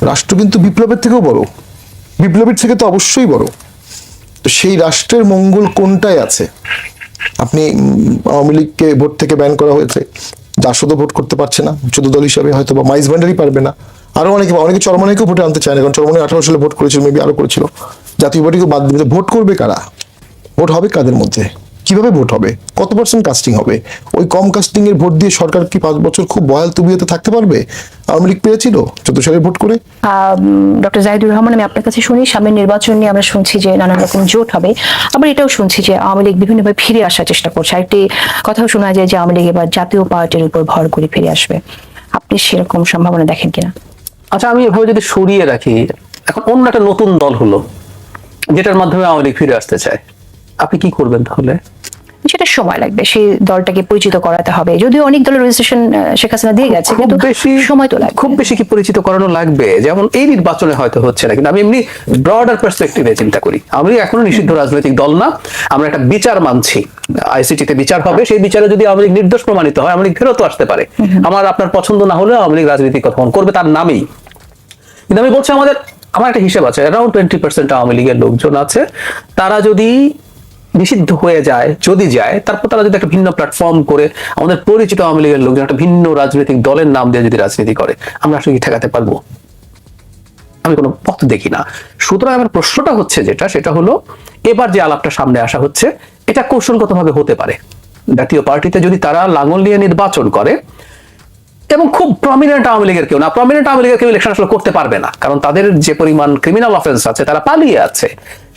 রাষ্ট্র কিন্তু বিপ্লবের থেকেও বড়। বিপ্লবের থেকে তো অবশ্যই বড়। তো সেই রাষ্ট্রের মঙ্গল কোনটায় আছে? আপনি আওয়ামী লীগকে ভোট থেকে ব্যান করা হয়েছে। জাসদও ভোট করতে পারছে না। চোদ্দ দল হিসাবে হয়তো বা মাইজ ভান্ডারই পারবে না। আরও অনেকে অনেকে চরমনাইকেও ভোটে আনতে চায় না। কারণ চরমনাই আঠারো সালে ভোট করেছিল মেবি আরও করেছিল। জাতীয় পার্টিকে বাদ দিবে। ভোট করবে কারা? ভোট হবে কাদের মধ্যে? কীভাবে ভোট হবে? কত পার্সেন্ট কাস্টিং হবে? ওই কম কাস্টিং এর ভোট দিয়ে সরকার কি পাঁচ বছর খুব বয়াল তুবিয়তে থাকতে পারবে? আওয়ামী লীগ পেয়েছিল চোদ্দ সালে ভোট করে? ডক্টর জাহিদুর রহমান আমি আপনার কাছে শুনি। সামনের নির্বাচন নিয়ে আমরা শুনছি যে নানান রকম জোট হবে। আবার এটাও শুনছি যে আওয়ামী লীগ বিভিন্নভাবে ফিরে আসার চেষ্টা করছে। একটি কথাও শোনা যায় যে আওয়ামী লীগ এবার জাতীয় পার্টির উপর ভর করে ফিরে আসবে। আপনি সেরকম সম্ভাবনা দেখেন কিনা? আচ্ছা আমি এভাবে যদি সরিয়ে রাখি এখন অন্য একটা নতুন দল হলো যেটার মাধ্যমে আওয়ামী লীগ ফিরে আসতে চায়। আপনি কি করবেন তাহলে? সেটা সময় লাগবে সেই দলটাকে পরিচিত করাতে হবে। যদিও অনেক দলের রেজিস্ট্রেশন শেখ হাসিনা দিয়ে গেছে কিন্তু বেশি সময় তো লাগবে। খুব বেশি কি পরিচিত করানো লাগবে? যেমন এই নির্বাচনে হয়তো হচ্ছে না কিন্তু আমি এমনি ব্রডার পার্সপেক্টিভে চিন্তা করি। আমি এখনও নিষিদ্ধ রাজনৈতিক দল না আমরা একটা বিচার মানছি। আইসিটিতে বিচার হবে সেই বিচারে যদি আওয়ামী লীগ নির্দোষ প্রমাণিত হয় আওয়ামী লীগ ফেরতও আসতে পারে। আমার আপনার পছন্দ না হলেও আওয়ামী লীগ রাজনীতি কখন করবে তার নামেই। কিন্তু আমি বলছি আমাদের আমার একটা হিসেব আছে অ্যারাউন্ড টোয়েন্টি পার্সেন্ট আওয়ামী লীগের লোকজন আছে। তারা যদি নিষিদ্ধ হয়ে যায়, যদি যায়, তারপর তারা যদি একটা ভিন্ন প্ল্যাটফর্ম করে, আমাদের পরিচিত আওয়ামী লীগের লোকজন একটা ভিন্ন রাজনৈতিক দলের নাম দিয়ে যদি রাজনীতি করে, আমরা আসলে কি ঠেকাতে পারব? আমি কোনো পথ দেখি না। সুতরাং আমার প্রশ্নটা হচ্ছে যেটা, সেটা হলো, এবার যে আলাপটা সামনে আসা হচ্ছে, এটা কৌশলগতভাবে হতে পারে। জাতীয় পার্টিতে যদি তারা লাঙল নিয়ে নির্বাচন করে এবং খুব প্রমিনেন্ট আওয়ামী লীগের কেউ না। প্রমিনেন্ট আওয়ামী লীগের কেউ ইলেকশন আসলে করতে পারবে না। কারণ তাদের যে পরিমাণ ক্রিমিনাল অফেন্স আছে তারা পালিয়ে আছে।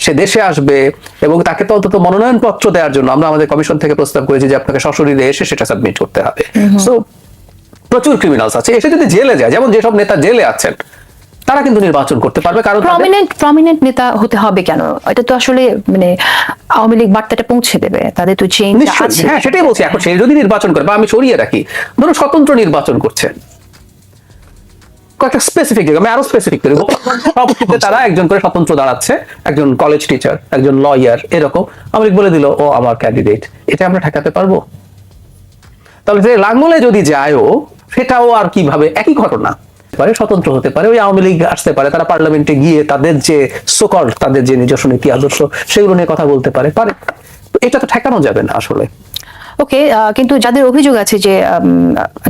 সে দেশে আসবে এবং তাকে তো অন্তত মনোনয়ন পত্র দেওয়ার জন্য আমরা আমাদের কমিশন থেকে প্রস্তাব করেছি যে আপনাকে সশরীরে এসে সেটা সাবমিট করতে হবে। সো প্রচুর ক্রিমিনালস আছে। এসে যদি জেলে যায় যেমন যেসব নেতা জেলে আছেন তারা কিন্তু নির্বাচন করতে পারবে কারণ প্রমিনেন্ট প্রমিনেন্ট নেতা হতে হবে কেন? এটা তো আসলে মানে আওয়ামী লীগ বার্তাটা পৌঁছে দেবে। তাদের তো চেঞ্জ আছে। হ্যাঁ সেটাই বলছি এখন সে যদি নির্বাচন করে বা আমি সরিয়ে রাখি ধরুন স্বতন্ত্র নির্বাচন করছে। কয়েকটা স্পেসিফিক আমি আরও স্পেসিফিক করি সব ক্ষেত্রে তারা একজন করে স্বতন্ত্র দাঁড়াচ্ছে একজন কলেজ টিচার একজন লয়ার এরকম। আমি বলে দিল ও আমার ক্যান্ডিডেট এটা আমরা ঠেকাতে পারব? তাহলে যে লাঙ্গলে যদি যায়ও সেটাও আর কীভাবে? একই ঘটনা। পারে, স্বতন্ত্র হতে পারে, ওই আওয়ামী লীগ আসতে পারে, তারা পার্লামেন্টে গিয়ে তাদের যে সোকল তাদের যে নিজস্ব নীতি আদর্শ, সেগুলো নিয়ে কথা বলতে পারে পারে। এটা তো ঠেকানো যাবে না আসলে। ওকে কিন্তু যাদের অভিযোগ আছে যে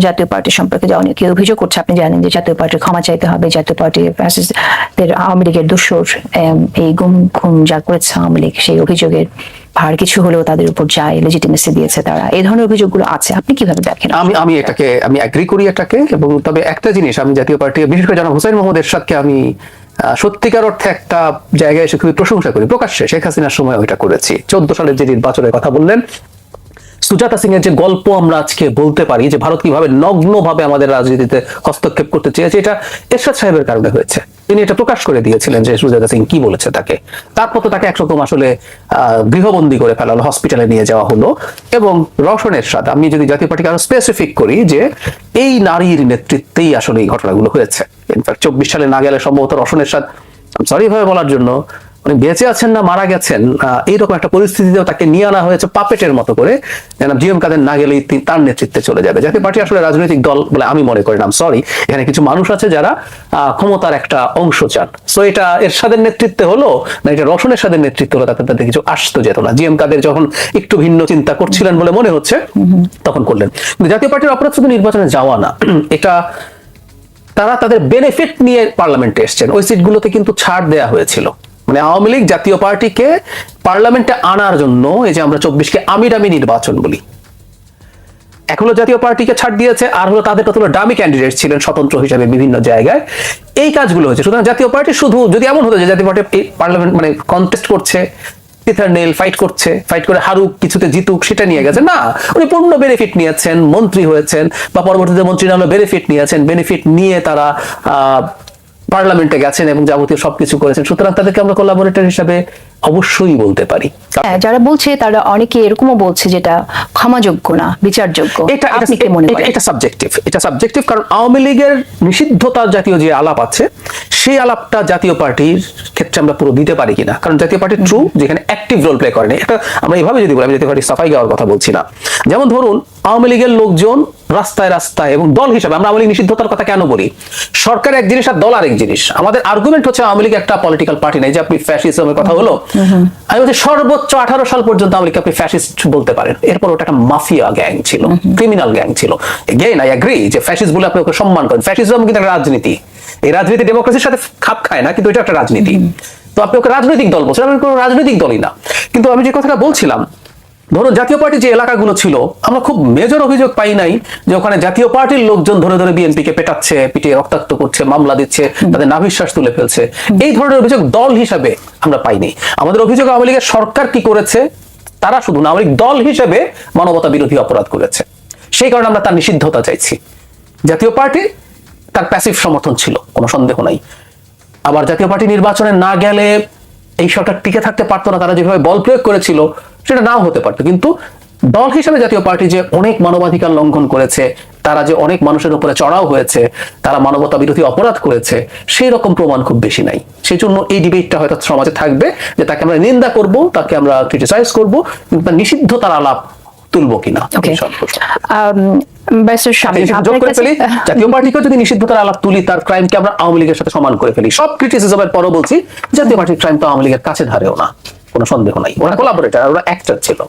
জাতীয় পার্টি সম্পর্কে যে অনেকে অভিযোগ করছে, আপনি জানেন যে জাতীয় পার্টির ক্ষমা চাইতে হবে, জাতীয় পার্টি আওয়ামী লীগের দোষর এই গুম খুন যা করেছে আওয়ামী লীগ, সেই অভিযোগের ভার কিছু হলেও তাদের উপর যায় লেজিটিমেসি দিয়েছে তারা, এই ধরনের অভিযোগগুলো আছে, আপনি কীভাবে দেখেন? আমি আমি এটাকে, আমি এগ্রি করি এটাকে, এবং তবে একটা জিনিস আমি জাতীয় পার্টি, বিশেষ করে জনাব হুসাইন মোহাম্মদ এরশাদকে আমি সত্যিকার অর্থে একটা জায়গায় এসে খুবই প্রশংসা করি। প্রকাশ্যে শেখ হাসিনার সময় ওইটা করেছি। চোদ্দ সালের যে নির্বাচনের কথা বললেন সুজাতা সিং এর যে গল্প আমরা আজকে বলতে পারি, যে ভারত কীভাবে নগ্নভাবে আমাদের রাজনীতিতে হস্তক্ষেপ করতে চেয়েছে, এটা এরশাদ সাহেবের কারণে হয়েছে। তিনি এটা প্রকাশ করে দিয়েছিলেন যে সুজাতা সিং কি বলেছে তাকে। তারপর তো তাকে একরকম আসলে গৃহবন্দী করে ফেলা হলো হসপিটালে নিয়ে যাওয়া হলো। এবং রওশন এরশাদ, আমি যদি জাতীয় পার্টিকে আরও স্পেসিফিক করি, যে এই নারীর নেতৃত্বেই আসলে এই ঘটনাগুলো হয়েছে। ইনফ্যাক্ট চব্বিশ সালে না গেলে সম্ভবত রওশন এরশাদ সরি ভাবে বলার জন্য উনি বেঁচে আছেন না, মারা গেছেন এইরকম একটা পরিস্থিতিতেও তাকে নিয়ে আনা হয়েছে পাপেটের মতো করে। যেন জিএম কাদের না গেলেই তিনি তার নেতৃত্বে চলে যাবে। জাতীয় পার্টি আসলে রাজনৈতিক দল বলে আমি মনে করি না সরি এখানে কিছু মানুষ আছে যারা ক্ষমতার একটা অংশ চান। সো এটা এরশাদের নেতৃত্বে হলো না, এটা রসনের সাদের নেতৃত্ব হলো, তাতে তাদের কিছু আসতো যেত না। জিএম কাদের যখন একটু ভিন্ন চিন্তা করছিলেন বলে মনে হচ্ছে, তখন করলেন। জাতীয় পার্টির অপরাধ শুধু নির্বাচনে যাওয়া না। এটা তারা তাদের বেনিফিট নিয়ে পার্লামেন্টে এসছেন। ওই সিটগুলোতে কিন্তু ছাড় দেয়া হয়েছিল। মানে আওয়ামী লীগ জাতীয় পার্টিকে পার্লামেন্টে আনার জন্য এই যে আমরা চব্বিশকে আমিরামি নির্বাচন বলি। হলো জাতীয় পার্টিকে ছাড় দিয়েছে, আর হলো তাদের কতগুলো ডামি ক্যান্ডিডেট ছিলেন স্বতন্ত্র হিসেবে বিভিন্ন জায়গায়। এই কাজগুলো হয়েছে। সুতরাং জাতীয় পার্টি শুধু যদি এমন হতো যে জাতীয় পার্টি পার্লামেন্ট মানে কন্টেস্ট করছে নেল ফাইট করছে ফাইট করে হারুক, কিছুতে জিতুক, সেটা নিয়ে গেছে। না, উনি পূর্ণ বেনিফিট নিয়েছেন, মন্ত্রী হয়েছেন, বা পরবর্তীতে মন্ত্রী না হলে বেনিফিট নিয়েছেন। বেনিফিট নিয়ে তারা পার্লামেন্টে গেছেন এবং যাবতীয় সবকিছু করেছেন। সুতরাং তাদেরকে আমরা কোলাবোরেটর হিসাবে অবশ্যই বলতে পারি। হ্যাঁ যারা বলছে তারা অনেকে এরকমও বলছে যেটা ক্ষমাযোগ্য না বিচারযোগ্য। এটা আপনি কি মনে করেন? এটা সাবজেক্টিভ এটা সাবজেক্টিভ কারণ আওয়ামী লীগের নিষিদ্ধতার জাতীয় যে আলাপ আছে সেই আলাপটা জাতীয় পার্টির ক্ষেত্রে আমরা পুরো দিতে পারি কিনা। কারণ জাতীয় পার্টি ট্রু যেখানে অ্যাক্টিভ রোল প্লে করেনি এটা আমরা এইভাবে যদি বলি আমি জাতীয় পার্টি সাফাই গাওয়ার কথা বলছি না। যেমন ধরুন আওয়ামী লীগের লোকজন রাস্তায় রাস্তায় এবং দল হিসাবে আমরা আওয়ামী লীগ নিষিদ্ধতার কথা কেন বলি? সরকার এক জিনিস আর দল আরেক জিনিস। আমাদের আর্গুমেন্ট হচ্ছে আওয়ামী লীগ একটা পলিটিক্যাল পার্টি নাই, যে আপনি ফ্যাসিজমের কথা হলো। আমি বলছি সর্বোচ্চ আঠারো সাল পর্যন্ত আওয়ামী লীগকে আপনি ফ্যাসিস্ট বলতে পারেন। এরপর ওটা একটা মাফিয়া গ্যাং ছিল ক্রিমিনাল গ্যাং ছিল। গেইন আই অ্যাগ্রি যে ফ্যাসিস্ট বলে আপনি ওকে সম্মান করেন। ফ্যাসিজম কিন্তু একটা রাজনীতি। এই রাজনীতি ডেমোক্রেসির সাথে খাপ খায় না, কিন্তু এটা একটা রাজনীতি। তো আপনি ওকে রাজনৈতিক দল বলছেন, আমি কোনো রাজনৈতিক দলই না। কিন্তু আমি যে কথাটা বলছিলাম ধরুন জাতীয় পার্টি যে এলাকাগুলো ছিল, আমরা খুব মেজর অভিযোগ পাই নাই যে ওখানে জাতীয় পার্টির লোকজন ধরে ধরে বিএনপি কে পেটাচ্ছে, পিটিয়ে রক্তাক্ত করছে, মামলা দিচ্ছে, তাদের নাভিশ্বাস তুলে ফেলছে। এই ধরনের অভিযোগ দল হিসাবে আমরা পাইনি। আমাদের অভিযোগ আওয়ামী লীগের সরকার কি করেছে? তারা শুধু না, আওয়ামী দল হিসেবে মানবতা বিরোধী অপরাধ করেছে। সেই কারণে আমরা তার নিষিদ্ধতা চাইছি। জাতীয় পার্টি তার প্যাসিভ সমর্থন ছিল, কোনো সন্দেহ নাই। আবার জাতীয় পার্টি নির্বাচনে না গেলে এই সরকার টিকে থাকতে পারতো না, তারা যেভাবে বল প্রয়োগ করেছিল সেটা নাও হতে পারতো। কিন্তু দল হিসেবে জাতীয় পার্টি যে অনেক মানবাধিকার লঙ্ঘন করেছে তারা যে অনেক মানুষের উপরে চড়াও হয়েছে তারা মানবতা বিরোধী অপরাধ করেছে সেই রকম প্রমাণ খুব বেশি নাই। সেই জন্য এই ডিবেটটা হয়তো সমাজে থাকবে যে তাকে আমরা নিন্দা করব তাকে আমরা ক্রিটিসাইজ করব কিন্তু তার নিষিদ্ধতার আলাপ তুলবো কিনা কাছে ফেলি। জাতীয় পার্টিকে যদি নিষিদ্ধতার আলাপ তুলি তার ক্রাইমকে আমরা আওয়ামী লীগের সাথে সমান করে ফেলি। সব ক্রিটিসিজমের পরও বলছি জাতীয় পার্টির ক্রাইম তো আওয়ামী লীগের কাছে ধারেও না। কোনো সন্দেহ নাই। ওরা কোলাবোরেটার ওরা অ্যাক্টর ছিল।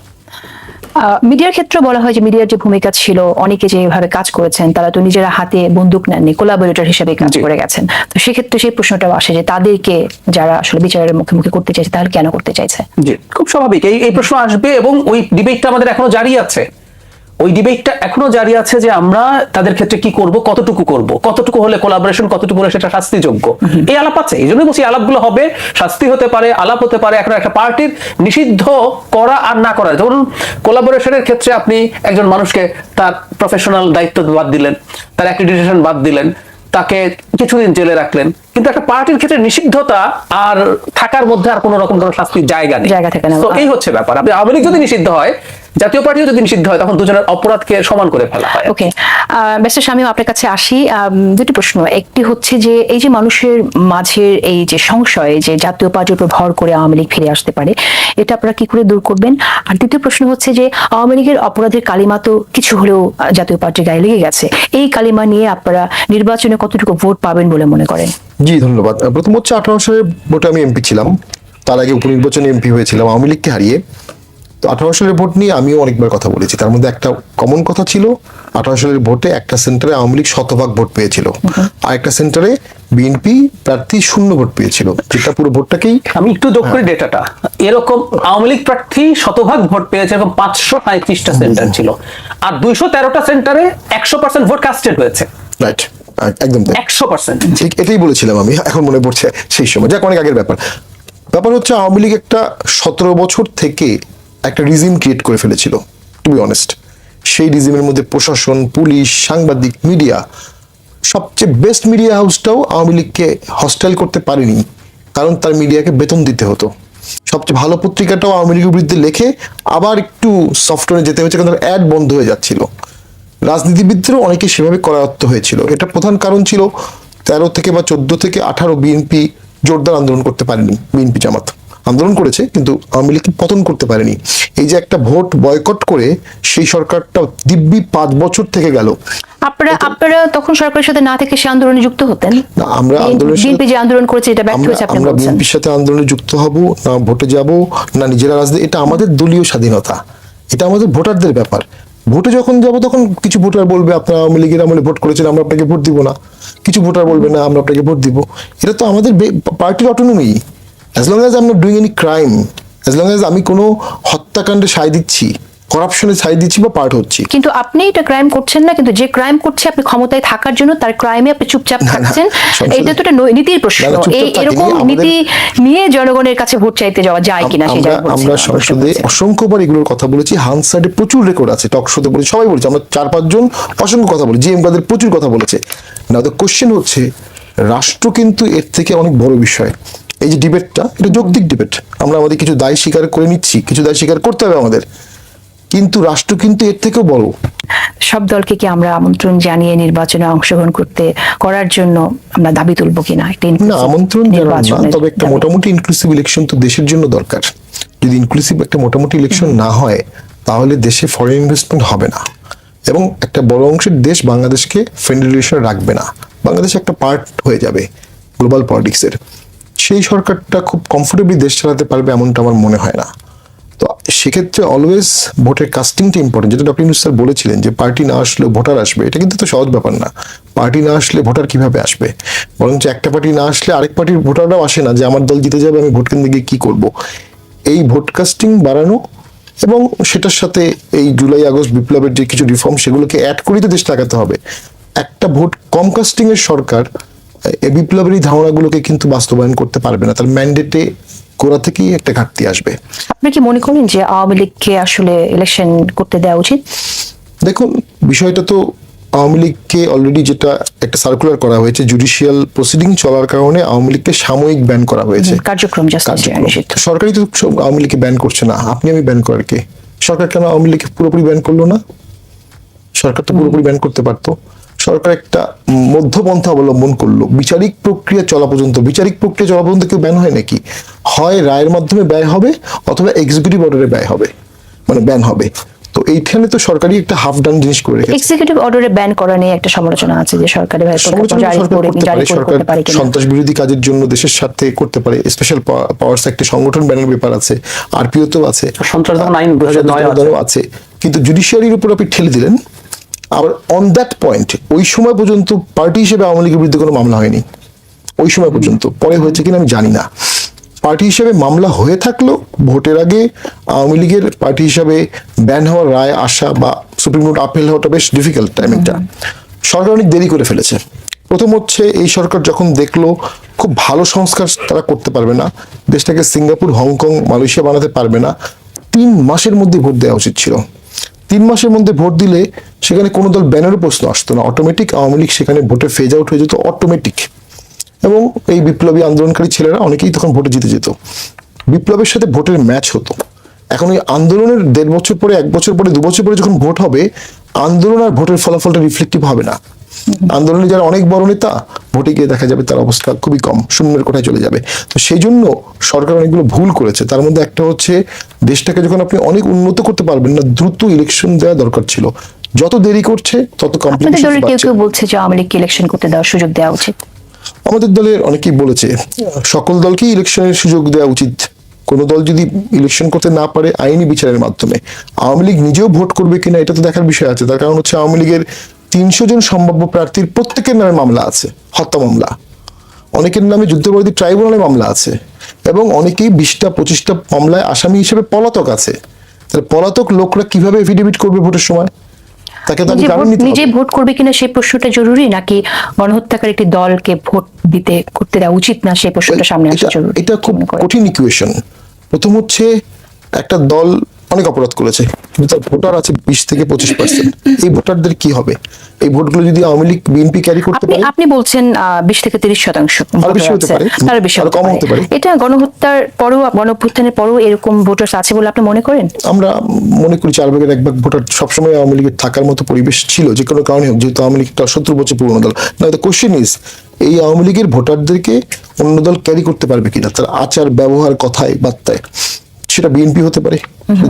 মিডিয়ার ক্ষেত্রে বলা হয় যে মিডিয়ার যে ভূমিকা ছিল অনেকে যে যেভাবে কাজ করেছেন তারা তো নিজেরা হাতে বন্দুক নেননি কোলাবোরেটর হিসেবে কাজ করে গেছেন। তো সেক্ষেত্রে সেই প্রশ্নটাও আসে যে তাদেরকে যারা আসলে বিচারের মুখে মুখে করতে চাইছে তাহলে কেন করতে চাইছে? জি খুব স্বাভাবিক। এই এই প্রশ্ন আসবে এবং ওই ডিবেটটা আমাদের এখনও জারি আছে। ওই ডিবেটটা এখনও জারি আছে যে আমরা তাদের ক্ষেত্রে কি করব কতটুকু করব কতটুকু হলে কোলাবোরেশন কতটুকু হলে সেটা শাস্তিযোগ্য। এই আলাপ আছে এই জন্যই বলছি আলাপগুলো হবে শাস্তি হতে পারে আলাপ হতে পারে এখন একটা পার্টির নিষিদ্ধ করা আর না করা। ধরুন কোলাবোরেশনের ক্ষেত্রে আপনি একজন মানুষকে তার প্রফেশনাল দায়িত্ব বাদ দিলেন তার অ্যাক্রিডিটেশন বাদ দিলেন তাকে কিছুদিন জেলে রাখলেন কিন্তু একটা পার্টির ক্ষেত্রে নিষিদ্ধতা আর থাকার মধ্যে আর কোনো রকম কোনো শাস্তির জায়গা নেই। জায়গা থাকে না। তো এই হচ্ছে ব্যাপার। আপনি আওয়ামী লীগ যদি নিষিদ্ধ হয় জাতীয় পার্টিও যদি নিষিদ্ধ হয় তখন দুজনের অপরাধকে সমান করে ফেলা হয়। ওকে ব্যারিস্টার স্বামীও আপনার কাছে আসি। দুটি প্রশ্ন। একটি হচ্ছে যে এই যে মানুষের মাঝের এই যে সংশয় যে জাতীয় পার্টির উপর ভর করে আওয়ামী লীগ ফিরে আসতে পারে এটা আপনারা কি করে দূর করবেন? আর দ্বিতীয় প্রশ্ন হচ্ছে যে আওয়ামী লীগের অপরাধের কালিমা তো কিছু হলেও জাতীয় পার্টির গায়ে লেগে গেছে। এই কালিমা নিয়ে আপনারা নির্বাচনে কতটুকু ভোট পাবেন বলে মনে করেন? জি ধন্যবাদ। প্রথম হচ্ছে আঠারো সালের ভোটে আমি এমপি ছিলাম। তার আগে উপনির্বাচনে এমপি হয়েছিলাম। আওয়ামী লীগকে হারিয়ে তো আঠারো সালের ভোট নিয়ে আমিও অনেকবার কথা বলেছি। তার মধ্যে একটা কমন কথা ছিল আঠারো সালের ভোটে একটা সেন্টারে আওয়ামী লীগ শতভাগ ভোট পেয়েছিল। আর একটা সেন্টারে বিএনপি প্রার্থী শূন্য ভোট পেয়েছিল। যেটা পুরো ভোটটাকেই আমি একটু যোগ করি ডেটাটা এরকম আওয়ামী লীগ প্রার্থী শতভাগ ভোট পেয়েছে এরকম পাঁচশো সাঁত্রিশটা সেন্টার ছিল। আর দুইশো তেরোটা সেন্টারে একশো পার্সেন্ট ভোট কাস্টেড হয়েছে। রাইট একদম একশো পার্সেন্ট ঠিক এটাই বলেছিলাম আমি এখন মনে পড়ছে সেই সময়। যাক অনেক আগের ব্যাপার। ব্যাপার হচ্ছে আওয়ামী লীগ একটা সতেরো বছর থেকে একটা রিজিম ক্রিয়েট করে ফেলেছিল টু বি অনেস্ট সেই রিজিমের মধ্যে প্রশাসন, পুলিশ, সাংবাদিক মিডিয়া সবচেয়ে বেস্ট মিডিয়া হাউসটাও আওয়ামী লীগকে হস্টাইল করতে পারেনি, কারণ তার মিডিয়াকে বেতন দিতে হতো। সবচেয়ে ভালো পত্রিকাটাও আওয়ামী লীগের বিরুদ্ধে লেখে আবার একটু সফটওয়্যারে যেতে হয়েছে, কারণ অ্যাড বন্ধ হয়ে যাচ্ছিল। রাজনীতিবিদদেরও অনেকে সেভাবে করায়ত্ত হয়েছিল। এটা প্রধান কারণ ছিল, তেরো থেকে বা চোদ্দ থেকে আঠারো বিএনপি জোরদার আন্দোলন করতে পারেনি বিএনপি জামাত। আন্দোলন করেছে কিন্তু আওয়ামী লীগকে পতন করতে পারেনি। এই যে একটা ভোট বয়কট করে সেই সরকারটা দিব্যি পাঁচ বছর থেকে গেল। আপনারা আপনারা তখন সরকারের সাথে না থেকে সে আন্দোলনে যুক্ত হতেন? না, আমরা আন্দোলনের বিএনপি যে আন্দোলন করেছে এটা ব্যর্থ হয়েছে আপনি আমরা বিএনপির সাথে আন্দোলনে যুক্ত হব না ভোটে যাব না নিজেরা রাজনীতি এটা আমাদের দলীয় স্বাধীনতা। এটা আমাদের ভোটারদের ব্যাপার। ভোটে যখন যাব তখন কিছু ভোটার বলবে আপনারা আওয়ামী লীগের আমলে ভোট করেছেন আমরা আপনাকে ভোট দিব না। কিছু ভোটার বলবে না আমরা আপনাকে ভোট দিব। এটা তো আমাদের পার্টির autonomy as long as I am not doing any crime as long as আমি কোনো হত্যাকাণ্ডে সায় দিচ্ছি করাপশনে সায় দিচ্ছি বা পার্ট হচ্ছি। কিন্তু আপনি এটা ক্রাইম করছেন না কিন্তু যে ক্রাইম করছে আপনি ক্ষমতায় থাকার জন্য তার ক্রাইমে আপনি চুপচাপ থাকছেন। এটা তো একটা নীতির প্রশ্ন। এই এরকম নীতি নিয়ে জনগণের কাছে ভোট চাইতে যাওয়া যায় কিনা সেটা আমরা সংসদে অসংখ্যবার এগুলোর কথা বলেছি। হানসাইডে প্রচুর রেকর্ড আছে টক শোতে বলেছি সবাই বলেছে। আমরা চার পাঁচজন অসংখ্য কথা বলি জি এম কাদের প্রচুর কথা বলেছে। না দ্য কোশ্চেন হচ্ছে রাষ্ট্র কিন্তু এর থেকে অনেক বড় বিষয়। এই যে ডিবেটটা এটা যৌক্তিক ডিবেট। আমরা আমাদের কিছু দায় স্বীকার করে নিচ্ছি কিছু দায় স্বীকার করতে হবে আমাদের। কিন্তু রাষ্ট্র কিন্তু এর থেকেও বড়। সব দলকে কি আমরা আমন্ত্রণ জানিয়ে নির্বাচনে অংশগ্রহণ করতে করার জন্য আমরা দাবি তুলবো কিনা না? আমন্ত্রণ জানান তবে একটা মোটামুটি ইনক্লুসিভ ইলেকশন তো দেশের জন্য দরকার। যদি ইনক্লুসিভ একটা মোটামুটি ইলেকশন না হয় তাহলে দেশে ফরেন ইনভেস্টমেন্ট হবে না। এবং একটা বড় অংশের দেশ বাংলাদেশকে ফ্রেন্ডলি রিলেশন রাখবে না। বাংলাদেশ একটা পার্ট হয়ে যাবে গ্লোবাল পলিটিক্সের সেই সরকারটা খুব কমফোর্টেবলি দেশ চালাতে পারবে এমনটা আমার মনে হয় না। তো সেক্ষেত্রে অলওয়েজ ভোটের কাস্টিংটা ইম্পর্টেন্ট যেটা ডক্টর ইউনুস স্যার বলেছিলেন যে পার্টি না আসলে ভোটার আসবে, এটা কিন্তু তো সহজ ব্যাপার না। পার্টি না আসলে ভোটার কীভাবে আসবে? বরঞ্চ একটা পার্টি না আসলে আরেক পার্টির ভোটাররাও আসে না যে আমার দল জিতে যাবে, আমি ভোট কেন্দ্রে গিয়ে কী করব? এই ভোট কাস্টিং বাড়ানো এবং সেটার সাথে এই জুলাই, আগস্ট বিপ্লবের যে কিছু রিফর্ম সেগুলোকে অ্যাড করেই তো দেশ লাগাতে হবে। একটা ভোট কম কাস্টিং এর সরকার বিপ্লবের এই ধারণাগুলোকে কিন্তু বাস্তবায়ন করতে পারবে না। তার ম্যান্ডেটে গোড়া থেকেই একটা ঘাটতি আসবে। আপনি কি মনে করেন যে আওয়ামী লীগকে আসলে ইলেকশন করতে দেওয়া উচিত? দেখুন বিষয়টা তো আওয়ামী লীগকে অলরেডি যেটা একটা সার্কুলার করা হয়েছে জুডিশিয়াল প্রসিডিং চলার কারণে আওয়ামী লীগকে সাময়িক ব্যান করা হয়েছে। কার্যক্রম সরকারই তো আওয়ামী লীগকে ব্যান করছে না। আপনি আমি ব্যান করার কে? সরকার কেন আওয়ামী লীগকে পুরোপুরি ব্যান করল না? সরকার তো পুরোপুরি ব্যান করতে পারতো। সরকার একটা মধ্যপন্থা অবলম্বন করল। বিচারিক প্রক্রিয়া চলা পর্যন্ত বিচারিক প্রক্রিয়া চলা পর্যন্ত কেউ ব্যান হয় নাকি? হয় রায়ের মাধ্যমে ব্যয় হবে অথবা এক্সিকিউটিভ অর্ডারে ব্যয় হবে মানে ব্যান হবে। তো এইখানে তো সরকারি একটা হাফ ডান জিনিস করে রেখেছে। এক্সিকিউটিভ অর্ডারে ব্যান করা নিয়ে একটা সমালোচনা আছে যে সরকারি ভাবে জারি সরকার করে জারি পারে। করে সরকার করতে পারে কিনা? সন্ত্রাস বিরোধী কাজের জন্য দেশের স্বার্থে করতে পারে। স্পেশাল পাওয়ার্স একটা সংগঠন ব্যানার ব্যাপার আছে আরপিও তো আছে। সন্ত্রাস দমন আইন 2009 আছে। আছে। কিন্তু জুডিশিয়ারির উপর আপনি ঠেলে দিলেন। আবার অন দ্যাট পয়েন্ট ওই সময় পর্যন্ত পার্টি হিসেবে আওয়ামী লীগের বিরুদ্ধে কোনো মামলা হয়নি। ওই সময় পর্যন্ত। পরে হয়েছে কিনা আমি জানি না। পার্টি হিসেবে মামলা হয়ে থাকলেও ভোটের আগে আওয়ামী লীগের পার্টি হিসাবে ব্যান হওয়ার রায় আসা বা সুপ্রিম কোর্ট আপিল হওয়াটা বেশ ডিফিকাল্ট টাইমিংটা সরকার অনেক দেরি করে ফেলেছে। প্রথম হচ্ছে এই সরকার যখন দেখল খুব ভালো সংস্কার তারা করতে পারবে না দেশটাকে সিঙ্গাপুর হংকং মালয়েশিয়া বানাতে পারবে না তিন মাসের মধ্যে ভোট দেওয়া উচিত ছিল। তিন মাসের মধ্যে ভোট দিলে সেখানে কোনো দল ব্যানারও প্রশ্ন আসতো না। অটোমেটিক আওয়ামী লীগ সেখানে ভোটে ফেজ আউট হয়ে যেত অটোমেটিক এবং এই বিপ্লবী আন্দোলনকারী ছেলেরা অনেকেই তখন ভোটে জিতে যেত। বিপ্লবের সাথে ভোটের ম্যাচ হতো। এখন ওই আন্দোলনের দেড় বছর পরে, এক বছর পরে, দু বছর পরে যখন ভোট হবে, আন্দোলন আর ভোটের ফলাফলটা রিফ্লেক্টিভ হবে না। আন্দোলনে যারা অনেক বড় নেতা ভোটে গিয়ে দেখা যাবে তার অবস্থা খুবই কম শূন্যের কোঠায় চলে যাবে। তো সেই জন্য সরকার অনেকগুলো ভুল করেছে। তার মধ্যে একটা হচ্ছে দেশটাকে যখন আপনি অনেক উন্নত করতে পারবেন না দ্রুত ইলেকশন দেওয়া দরকার ছিল। যত দেরি করছে তত কমপ্লিকেশন কেউ কেউ বলছে যে আওয়ামী লীগকে ইলেকশন করতে দেওয়ার সুযোগ দেওয়া উচিত? আমাদের দলের অনেকেই বলেছে সকল দলকেই ইলেকশনের সুযোগ দেওয়া উচিত। কোন দল যদি ইলেকশন করতে না পারে আইনি বিচারের মাধ্যমে। আওয়ামী লীগ নিজেও ভোট করবে কিনা এটা তো দেখার বিষয় আছে। তার কারণ হচ্ছে আওয়ামী লীগের তিনশো জন সম্ভাব্য প্রার্থীর প্রত্যেকের নামে মামলা আছে হত্যা মামলা। অনেকের নামে যুদ্ধপরাধী ট্রাইব্যুনালে মামলা আছে এবং অনেকেই বিশটা পঁচিশটা মামলায় আসামি হিসেবে পলাতক আছে। তাহলে পলাতক লোকরা কীভাবে এফিডেভিট করবে ভোটের সময়? তাকে তো নিজে ভোট- করবে কিনা সেই প্রশ্নটা জরুরি নাকি গণহত্যাকারী একটি দলকে ভোট দিতে করতে দেওয়া উচিত না সেই প্রশ্নটা সামনে আসা জরুরি? এটা খুব কঠিন ইকুয়েশন প্রথম হচ্ছে একটা দল অনেক অপরাধ করেছে। কিন্তু তার ভোটার আছে বিশ থেকে পঁচিশ পার্সেন্ট এই ভোটারদের কি হবে? এই ভোটগুলো যদি আওয়ামী লীগ বিএনপি ক্যারি করতে পারে? আপনি বলছেন বিশ থেকে তিরিশ শতাংশ ভোটার বেশি হতে পারে। আরও বেশি কম হতে পারে। এটা গণহত্যার পরেও গণঅভ্যুত্থানের পরেও এরকম ভোটার্স আছে বলে আপনি মনে করেন? আমরা মনে করি চার ভাগের এক ভাগ ভোটার সবসময় আওয়ামী লীগের থাকার মতো পরিবেশ ছিল যে কোনো কারণে হোক। যেহেতু আওয়ামী লীগ একটা সত্তর বছর পুরনো দল। না দ্য কোশ্চেন ইজ এই আওয়ামী লীগের ভোটারদেরকে অন্য দল ক্যারি করতে পারবে কিনা? তার আচার ব্যবহার কথায় বার্তায়। সেটা বিএনপি হতে পারে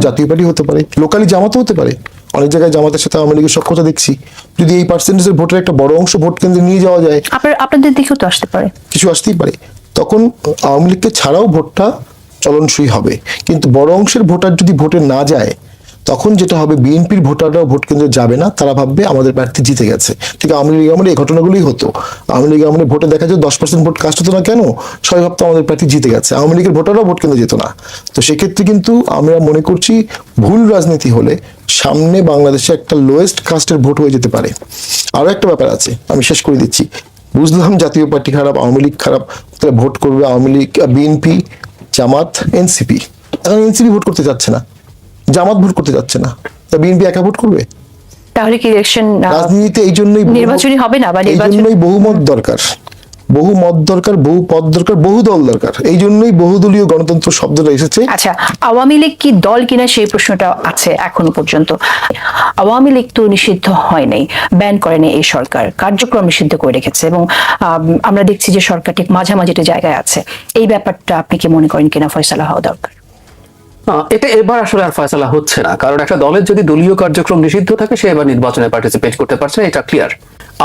জাতীয় পার্টি হতে পারে লোকালি জামাতও হতে পারে। অনেক জায়গায় জামাতের সাথে আওয়ামী লীগের সক্ষমতা দেখছি। যদি এই পার্সেন্টেজের ভোটের একটা বড় অংশ ভোট কেন্দ্রে নিয়ে যাওয়া যায় আপনাদের দিকেও তো আসতে পারে। কিছু আসতেই পারে। তখন আওয়ামী লীগকে ছাড়াও ভোটটা চলনসই হবে। কিন্তু বড় অংশের ভোটার যদি ভোটে না যায় তখন যেটা হবে, বিএনপির ভোটাররাও ভোট কেন্দ্রে যাবে না, তারা ভাববে আমাদের প্রার্থী জিতে গেছে। ঠিক আওয়ামী লীগ আমলে এই ঘটনাগুলোই হতো। আওয়ামী লীগ আমলে ভোটে দেখা যায় দশ পার্সেন্ট ভোট কাস্ট হতো না কেন? সবাই ভাবতো আমাদের প্রার্থী জিতে গেছে। আওয়ামী লীগের ভোটাররাও ভোট কেন্দ্রে যেত না। তো সেক্ষেত্রে কিন্তু আমরা মনে করছি ভুল রাজনীতি হলে সামনে বাংলাদেশে একটা লোয়েস্ট কাস্টের ভোট হয়ে যেতে পারে। আরও একটা ব্যাপার আছে, আমি শেষ করে দিচ্ছি। বুঝলাম জাতীয় পার্টি খারাপ, আওয়ামী লীগ খারাপ, তাহলে ভোট করবে আওয়ামী লীগ, বিএনপি, জামাত, এনসিপি। এখন এনসিপি ভোট করতে চাচ্ছে না। জামাত ভোট করতে যাচ্ছে না। তা বিএনপি একা ভোট করবে? তাহলে কি ইলেকশন রাজনীতিতে এই জন্যই নির্বাচনী হবে না বা এই জন্যই বহুমত দরকার। বহু মত দরকার বহু পদ দরকার বহু দল দরকার। এই জন্যই বহুদলীয় গণতন্ত্র শব্দটা এসেছে। আচ্ছা আওয়ামী লীগ কি দল কিনা সেই প্রশ্নটা আছে এখনও পর্যন্ত। আওয়ামী লীগ তো নিষিদ্ধ হয় নাই ব্যান করেনি এই সরকার কার্যক্রম নিষিদ্ধ করে রেখেছে এবং আম, আমরা দেখছি যে সরকার ঠিক মাঝামাঝি একটা জায়গায় আছে। এই ব্যাপারটা আপনি কি মনে করেন কিনা ফয়সালা হওয়া দরকার? এটা এবার আসলে আর ফয়সালা হচ্ছে না। কারণ একটা দলের যদি দলীয় কার্যক্রম নিষিদ্ধ থাকে সে এবার নির্বাচনে পার্টিসিপেট করতে পারছে না এটা ক্লিয়ার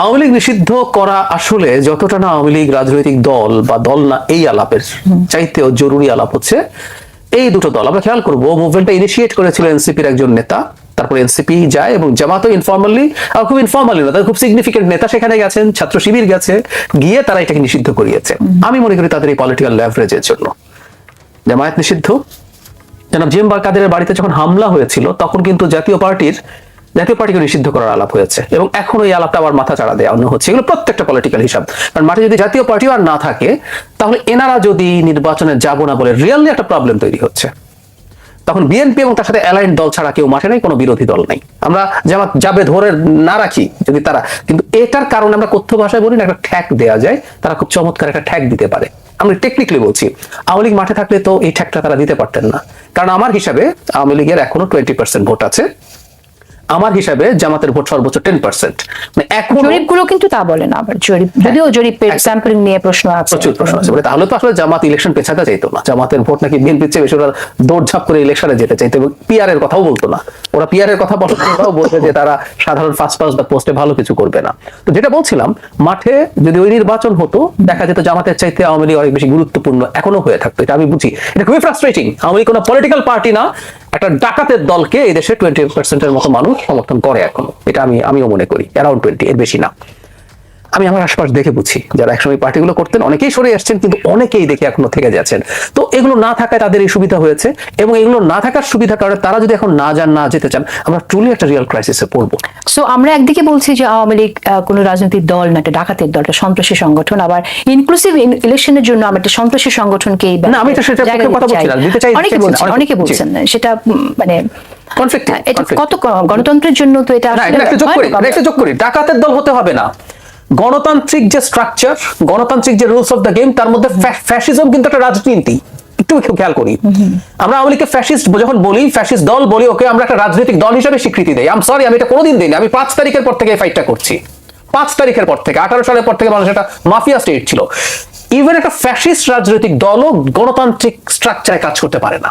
আওয়ামী লীগ নিষিদ্ধ করা আসলে যতটা না আওয়ামী লীগ রাজনৈতিক দল বা দল না এই আলাপের চাইতেও জরুরি আলাপ হচ্ছে এই দুটো দল। আমরা খেয়াল করব মুভমেন্টটা ইনিশিয়েট করেছিল এনসিপির একজন নেতা তারপর এনসিপি যায় এবং জামাতও ইনফর্মালি আর খুব ইনফর্মালি না তাদের খুব সিগনিফিকেন্ট নেতা সেখানে গেছেন ছাত্র শিবির গেছে গিয়ে তারা এটাকে নিষিদ্ধ করিয়েছে। আমি মনে করি তাদের এই পলিটিক্যাল ল্যাভারেজের জন্য। জামায়াত নিষিদ্ধ। জনাব জিএম বার কাদেরের বাড়িতে যখন হামলা হয়েছিল, তখন কিন্তু জাতীয় পার্টির, জাতীয় পার্টিকে নিষিদ্ধ করার আলাপ হয়েছে। এবং এখন ওই আলাপটা আবার মাথা চাড়া দেওয়া হচ্ছে। এগুলো প্রত্যেকটা পলিটিক্যাল হিসাব। কারণ মাঠে যদি জাতীয় পার্টিও আর না থাকে, তাহলে এনারা যদি নির্বাচনে যাব না বলে রিয়েলি একটা প্রবলেম তৈরি হচ্ছে। তখন বিএনপি এবং তার সাথে অ্যালাইন দল ছাড়া কেউ মাঠে নেই, কোনো বিরোধী দল নেই। আমরা জামাত যাবে ধরে না রাখি যদি তারা। কিন্তু এটার কারণে আমরা কথ্য ভাষায় বলি না, একটা ঠ্যাক দেওয়া যায়, তারা খুব চমৎকার একটা ঠ্যাক দিতে পারে। আমরা টেকনিক্যালি বলছি, আওয়ামী লীগ মাঠে থাকলে তো এই ঠেকটা তারা দিতে পারতেন না। কারণ আমার হিসাবে আওয়ামী লীগের এখনও টোয়েন্টি পার্সেন্ট ভোট আছে। আমার হিসাবে জামাতের ভোট সর্বোচ্চ টেন পার্সেন্ট মানে এখন জরিপগুলো কিন্তু তা বলে না আবার জরিপ যদিও জরিপের স্যাম্পলিং নিয়ে প্রশ্ন আছে। প্রচুর প্রশ্ন আছে। তাহলে তো আসলে জামাত ইলেকশন পেছাতে চাইতো না। জামাতের ভোট নাকি বিএনপির চেয়ে বেশি ওরা দৌড়ঝাঁপ করে ইলেকশনে যেতে চাইতো। এবং পিআর এর কথাও বলতো না। ওরা পিআর এর কথা বলার কথাও বলছে যে তারা সাধারণ ফার্স্ট পাস বা পোস্টে ভালো কিছু করবে না। তো যেটা বলছিলাম মাঠে যদি ওই নির্বাচন হতো দেখা যেত জামাতের চাইতে আওয়ামী লীগ অনেক বেশি গুরুত্বপূর্ণ এখনও হয়ে থাকতো। এটা আমি বুঝি। এটা খুবই ফ্রাস্ট্রেটিং আওয়ামী লীগ কোনো পলিটিক্যাল পার্টি না। একটা ডাকাতের দলকে এদেশে দেশে টোয়েন্টি পার্সেন্টের মতো মানুষ সমর্থন করে এখন। এটা আমি, আমিও মনে করি অ্যারাউন্ড টোয়েন্টি এর বেশি না। আমি আমার আশপাশ দেখে বুঝি। যারা একসময় পার্টিগুলো করতেন অনেকেই সরে আসছেন কিন্তু অনেকেই দেখে এখনও থেকে যাচ্ছেন। তো এগুলো না থাকায় তাদের এই সুবিধা হয়েছে এবং এগুলো না থাকার সুবিধা কারণে তারা যদি এখন না যান না যেতে চান আমরা ট্রুলি একটা রিয়েল ক্রাইসিসে পড়ব। সো আমরা একদিকে বলছি যে আওয়ামী লীগ কোনো রাজনৈতিক দল না একটা ডাকাতের দল একটা সন্ত্রাসী সংগঠন আবার ইনক্লুসিভ ইলেকশনের জন্য আমরা একটা সন্ত্রাসী সংগঠনকে না, আমি তো সেটা কথা বলছি না, দিতে চাই, অনেকে বলছেন অনেকে- বলছেন না, সেটা মানে Conflicting, এটা কত গণতন্ত্রের জন্য তো এটা একটা যোগ করি একটা যোগ করি। ডাকাতের দল হতে হবে না। গণতান্ত্রিক যে স্ট্রাকচার গণতান্ত্রিক যে রুলস অফ দ্য গেম তার মধ্যে ফ্যাসিজম কিন্তু একটা রাজনীতি। একটু খেয়াল করি। আমরা আওয়ামী লীগকে ফ্যাসিস্ট যখন বলি ফ্যাসিস্ট দল বলি ওকে আমরা একটা রাজনৈতিক দল হিসেবে স্বীকৃতি দেই। আম সরি আমি এটা কোনোদিন দিইনি। আমি পাঁচ তারিখের পর থেকে এই ফাইটটা করছি। পাঁচ তারিখের পর থেকে আঠারো সালের পর থেকে মানুষ একটা মাফিয়া স্টেট ছিল। ইভেন একটা ফ্যাসিস্ট রাজনৈতিক দলও গণতান্ত্রিক স্ট্রাকচারে কাজ করতে পারে না।